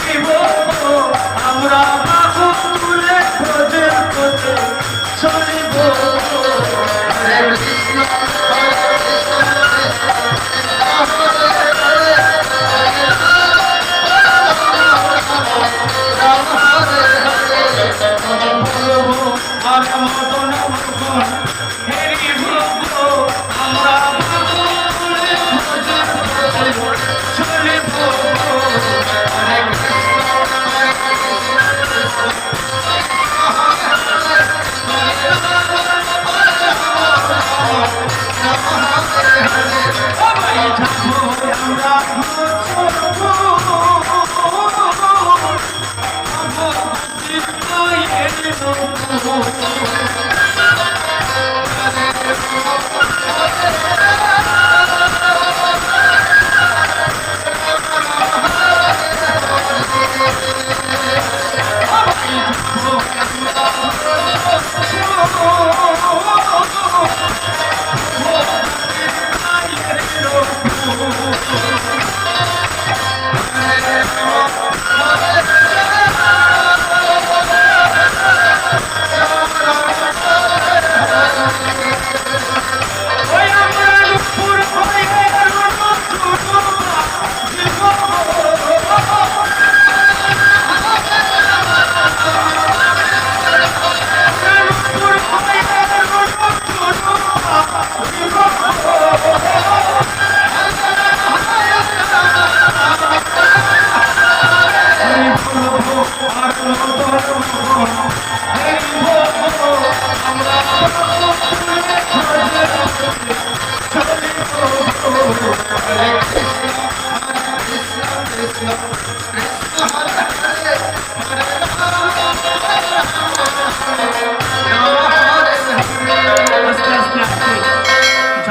দিব আমরা বাহু তুলে খোঁজে খোঁজে চলিব। কৃষ্ণ।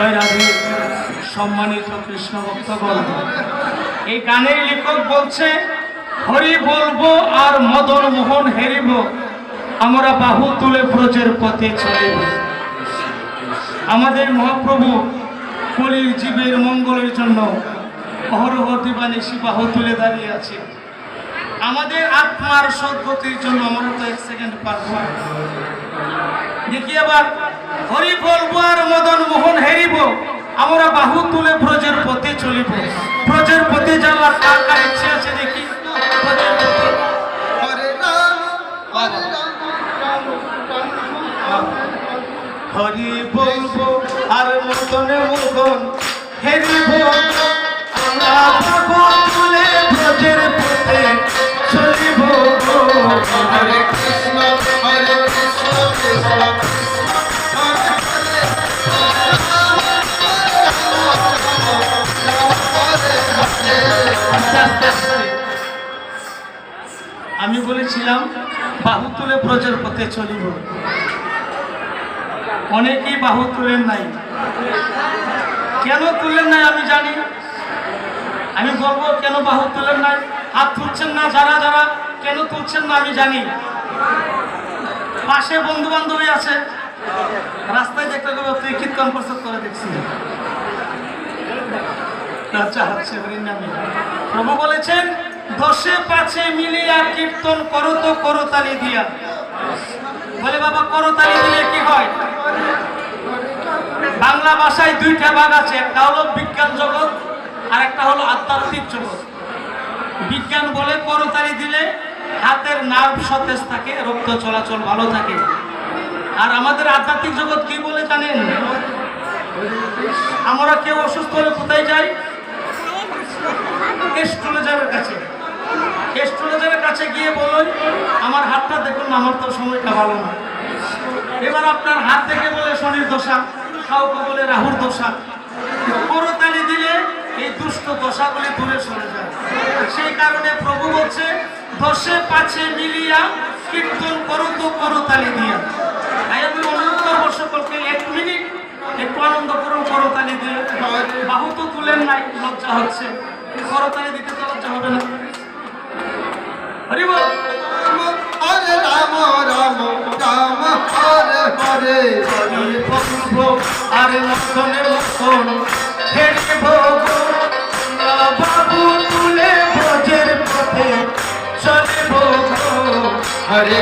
জয় রাধে। সম্মানিত কৃষ্ণ ভক্তগণ, এই গানের লেখক বলছে, হরি বলব আর মদন মোহন হেরিব, আমরা বাহু তুলে ব্রজের পথে চলিব। আমাদের মহাপ্রভু কলির জীবের মঙ্গলের জন্য অহরহ দিবানিশি বাহু তুলে দাঁড়িয়ে আছে। আমাদের আত্মার সদ্গতির জন্য আমরা তো এক সেকেন্ড পারব। দেখি আবার হরি বলব আর মদন মোহন হেরিব, আমরা বাহু তুলে ব্রজের পথে চলিব। ব্রজের পথে যাওয়ার কার ইচ্ছে আছে দেখি। হরে বলব আর মদনে মোহন হেরিব, আমরা হরে কৃষ্ণ হরে কৃষ্ণ কৃষ্ণ। বলেছিলাম বাহু তুলে ব্রজের পথে চলিব। অনেকেই বাহু তুলেন নাই। কেন তুলেন নাই আমি জানি। আমি বলব, কেন বাহু তুলেন নাই? হাত তুলছেন না যারা যারা, কেন তুলছেন না আমি জানি। পাশে বন্ধু বান্ধবী আছে। রাস্তায় দেখতে গেলে, তুই কীর্তন করে দেখছি। প্রভু বলেছেন দশে পাঁচে মিলিয়া কীর্তন করো তো করতালি দিয়া। বলে, বাবা, করতালি দিলে কি হয়? বাংলা ভাষায় দুইটা ভাগ আছে, একটা হলো বিজ্ঞান জগৎ, আর একটা হলো আধ্যাত্মিক জগৎ। বিজ্ঞান বলে করতালি দিলে হাতের নার্ভ সতেজ থাকে, রক্ত চলাচল ভালো থাকে। আর আমাদের আধ্যাত্মিক জগৎ কি বলে জানেন? আমরা কেউ অসুস্থ হলে কোথায় যাই? গিয়ে বলুন, আমার হাতটা দেখুন আমার তো সময়টা ভালো না। এবার আপনার হাত দেখে বলে শনির দশা, কাউকে বলে রাহুর দশা। করতালি দিলে এই দুষ্ট দশাগুলি দূরে সরে যায়। সেই কারণে প্রভু বলছে দশে পাঁচে মিলিয়া কীর্তন করো তো করতালি দিয়া। তাই আমি অনুরোধ করব এক মিনিট একটু আনন্দ করুন করতালি দিয়ে। বাহু তো তুলেন নাই, লজ্জা হচ্ছে। করতালি দিতে তো লজ্জা হবে না। হরি বল। হরে রাম রাম রাম, হরে হরে। হরি বলব আর মতনে মতন হেরিব বাবু তুলে ব্রজের পথে হরে কৃষ্ণ হরে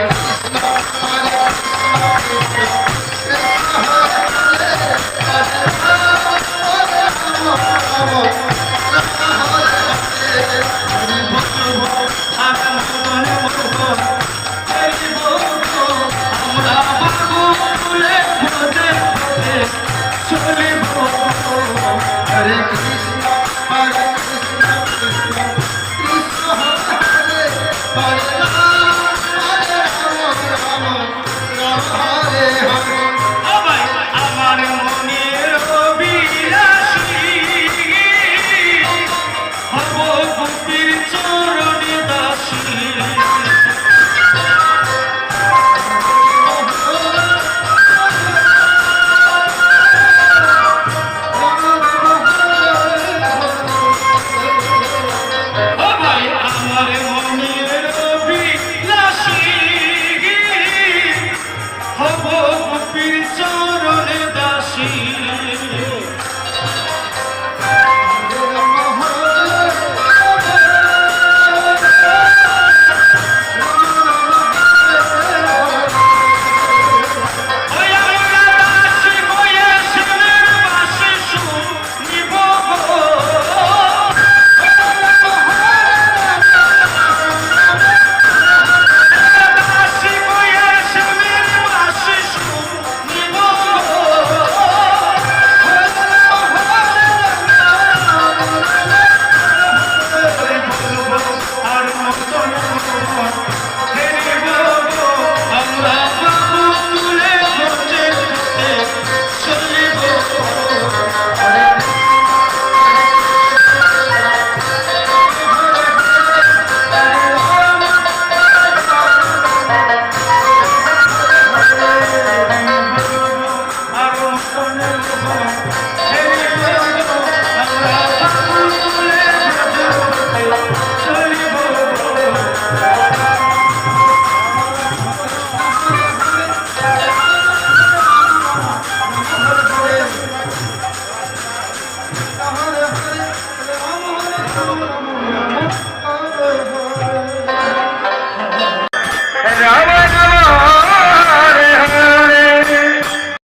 Hare